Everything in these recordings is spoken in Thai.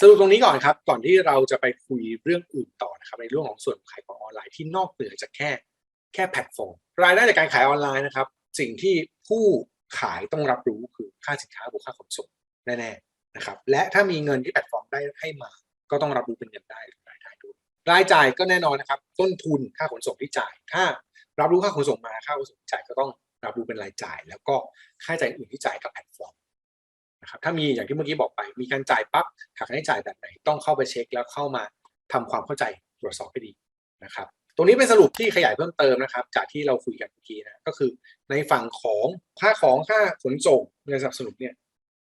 สรุปตรงนี้ก่อนครับ ก่อนที่เราจะไปคุยเรื่องอื่นต่อนะครับ ในเรื่องของส่วนขายของออนไลน์ที่นอกเหนือจากแค่แค่แพลตฟอร์ม รายได้จากการขายออนไลน์นะครับ สิ่งที่ผู้ขายต้องรับรู้คือค่าสินค้าบวกค่าขนส่งแน่ๆนะครับ และถ้ามีเงินที่แพลตฟอร์มได้ให้มา ก็ต้องรับรู้เป็นเงินได้หรือรายได้ด้วยรายจ่ายก็แน่นอนนะครับ ต้นทุนค่าขนส่งที่จ่าย ถ้ารับรู้ค่าขนส่งมาค่าขนส่งจ่ายก็ต้องรับรู้เป็นรายจ่าย แล้วก็ค่าใช้จ่ายอื่นที่จ่ายกับแพลตฟอร์ม นะครับถ้ามีอย่างที่เมื่อกี้บอกไป มีการจ่ายปั๊บหักค่าใช้จ่ายแบบไหนต้องเข้าไปเช็คแล้วเข้ามาทำความเข้าใจตรวจสอบให้ดีนะครับตรงนี้เป็นสรุปที่ขยายเพิ่มเติมนะครับ จากที่เราคุยกันเมื่อกี้นะก็คือในฝั่งของค่าของค่าขนส่งเงินสนับสนุนเนี่ย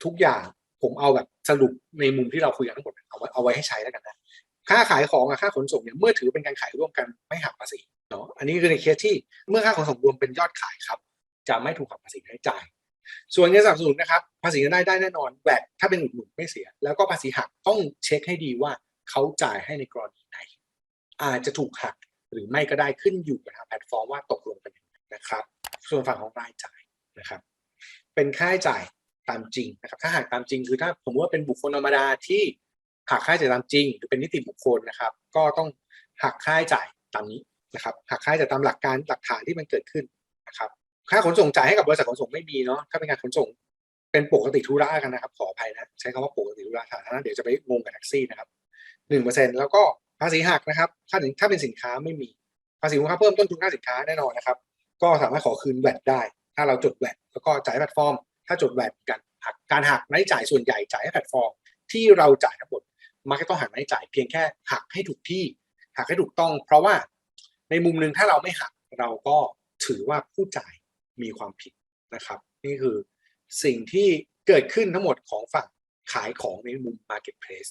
ทุกอย่างผมเอาแบบสรุปในมุมที่เราคุยกันทั้งหมดเอาไว้เอาไว้ให้ใช้แล้วกันนะค่าขายของกับค่าขนส่งเนี่ยเมื่อถือเป็นการขายร่วมกันไม่หักภาษีเนาะอันนี้คือในเคสที่เมื่อค่าขนส่งรวมเป็นยอดขายครับ จะไม่ถูกหักภาษีใช้จ่าย ส่วนเงินสนับสนุนนะครับภาษีเงินได้ได้แน่นอนแวดถ้าเป็นอุดหนุนไม่เสีย แล้วก็ภาษีหักต้องเช็คให้ดีว่าเขาจ่ายให้ในกรณีไหน อาจจะถูกหักหรือไม่ก็ได้ขึ้นอยู่กับทางแพลตฟอร์มว่าตกลงกันยังไงนะครับ ส่วนฝั่งของรายจ่ายนะครับ เป็นค่าใช้จ่ายตามจริงนะครับ ถ้าหักตามจริงคือถ้าผมว่าเป็นบุคคลธรรมดาที่หักค่าใช้จ่ายตามจริง หรือเป็นนิติบุคคลนะครับ ก็ต้องหักค่าใช้จ่ายตามนี้นะครับหักค่าใช้จ่ายตามหลักการหลักฐานที่มันเกิดขึ้นนะครับ ค่าขนส่งจ่ายให้กับบริษัทขนส่งไม่มีเนาะถ้าเป็นการขนส่งเป็นปกติธุระกันนะครับ ขออภัยนะใช้คำว่าปกติธุระสาธารณะเดี๋ยวจะไปงงกับแท็กซี่นะครับหนึ่งเปอร์เซ็นแล้วก็ภาษีหักนะครับถ้าถึงถ้าเป็นสินค้าไม่มีภาษีมูลค่าเพิ่มต้นทุนค่าสินค้าแน่นอนนะครับ ก็สามารถขอคืนแวดได้ ถ้าเราจดแวดแล้วก็จ่ายแพลตฟอร์ม ถ้าจดแวดกันหักการหักรายจ่ายส่วนใหญ่จ่ายให้แพลตฟอร์ม ที่เราจ่ายทั้งหมดมักจะต้องหักรายจ่ายเพียงแค่หักให้ถูกที่ หักให้ถูกต้อง เพราะว่าในมุมหนึ่งถ้าเราไม่หักเราก็ถือว่าผู้จ่าย มีความผิดนะครับ นี่คือสิ่งที่เกิดขึ้นทั้งหมดของฝั่งขายของในมุม Marketplace